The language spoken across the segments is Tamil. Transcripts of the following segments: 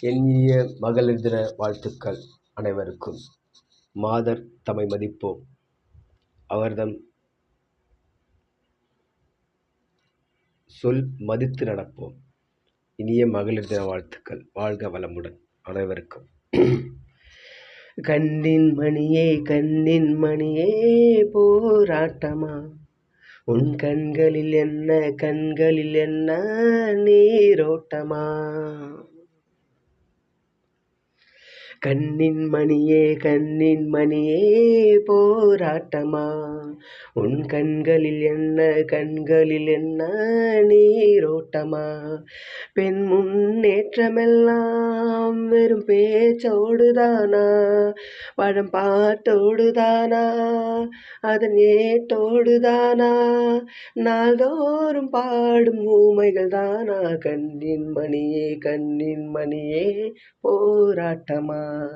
எண்ணிய மகளிர் தின வாழ்த்துக்கள் அனைவருக்கும். மாதர் தம்மை மதிப்போம். அவர்தம் சொல் மதித்து நடப்போம். இனிய மகளிர் தின வாழ்த்துக்கள். வாழ்க வளமுடன் அனைவருக்கும். கண்ணின் மணியே கண்ணின் மணியே போராட்டமா? உன் கண்களில் என்ன கண்களில் என்ன நீரோட்டமா? கண்ணின் மணியே கண்ணின் மணியே போ. போராட்டமா? உன் கண்களில் என்ன கண்களில் என்ன நீரோட்டமா? பெண் முன்னேற்றமெல்லாம் வெறும் பேச்சோடுதானா? பழம் பாட்டோடுதானா? அதன் ஏட்டோடுதானா? நாள்தோறும் பாடும் ஊமைகள் தானா கண்ணின் மணியே கண்ணின் மணியே போராட்டமா?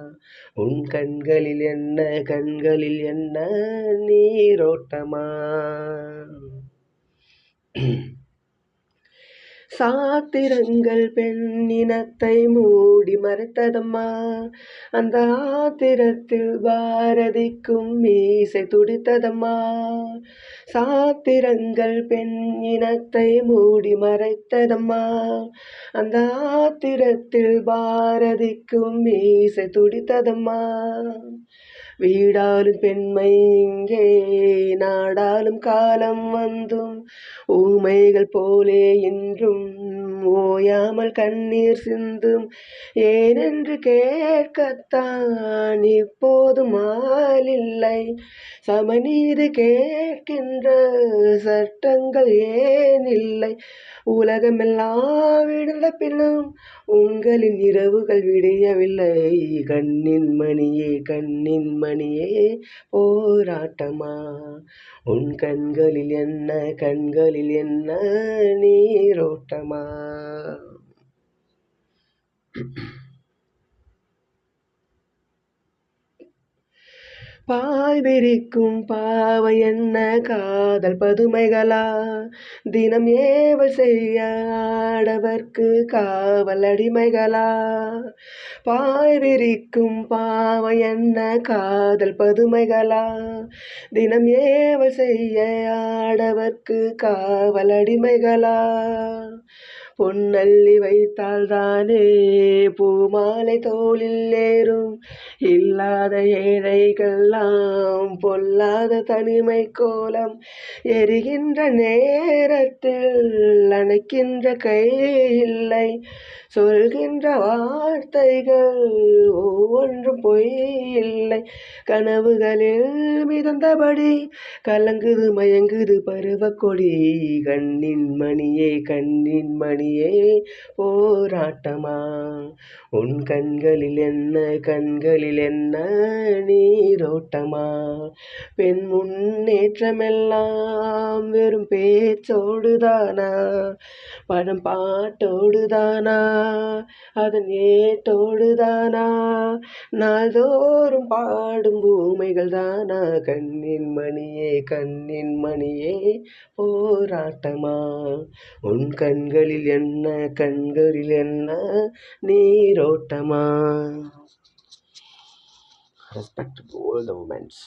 உன் கண்களில் என்ன கண்களில் என்ன நீரோட்டமா சாத்திரங்கள் பெண்ணினத்தை மூடி மறைத்ததம்மா. அந்த ஆத்திரத்தில் பாரதிக்கும் மீசை துடித்ததம்மா. சாத்திரங்கள் பெண்ணினத்தை மூடி மறைத்ததம்மா. அந்த ஆத்திரத்தில் பாரதிக்கும் மீசை துடித்ததம்மா. வீடாலும் பெண்மை இங்கே நாடாலும் காலம் வந்தும். ஊமைகள் போலே என்றும் இன்றும் ஓயாமல் கண்ணீர் சிந்தும். ஏனென்று கேட்கத்தான் இப்போது மாலில்லை சமநீது கேட்கின்ற சட்டங்கள் ஏன் இல்லை? உலகமெல்லாம் விழுந்த பின்னும் உங்களின் இரவுகள் விடியவில்லை. கண்ணின் மணியே கண்ணின் மணியே போராட்டமா? உன் கண்களில் என்ன கண்களில் என்ன நீரோட்டம்? பாய் பாய்விரிக்கும் பாவை என்ன காதல் பதுமைகளா? தினம் ஏவல் செய்ய ஆடவர்க்கு காவல் அடிமைகளா? பாய்விரிக்கும் பாவை என்ன காதல் பதுமைகளா? தினம் ஏவல் செய்ய ஆடவர்க்கு காவல் அடிமைகளா? பொன்னள்ளி வைத்தால் தானே பூமாலை தோளில் ஏறும். இல்லாத ஏழைகள்லாம் பொல்லாத தனிமை கோலம் எரிகின்ற நேரத்தில் அணைக்கின்ற கை இல்லை சொல்கின்ற வார்த்தைகள் ஒவ்வொன்றும் பொய் இல்லை. கனவுகளில் மிதந்தபடி கலங்குது மயங்குது பருவக்கொடி. கண்ணின் மணியே கண்ணின் மணி. மணியே போராட்டமா? உன் கண்களில் என்ன கண்களில் என்ன நீரோட்டமா? பெண் முன்னேற்றமெல்லாம் வெறும் பேச்சோடுதானா? படம் பாட்டோடுதானா? அதன் ஏட்டோடுதானா? நாள்தோறும் பாடும் பூமைகள் தானா? கண்ணின் மணியே கண்ணின் மணியே போராட்டமா? உன் கண்களில் என்ன கண்களில் என்ன நீரோட்டமா? Respect all the womens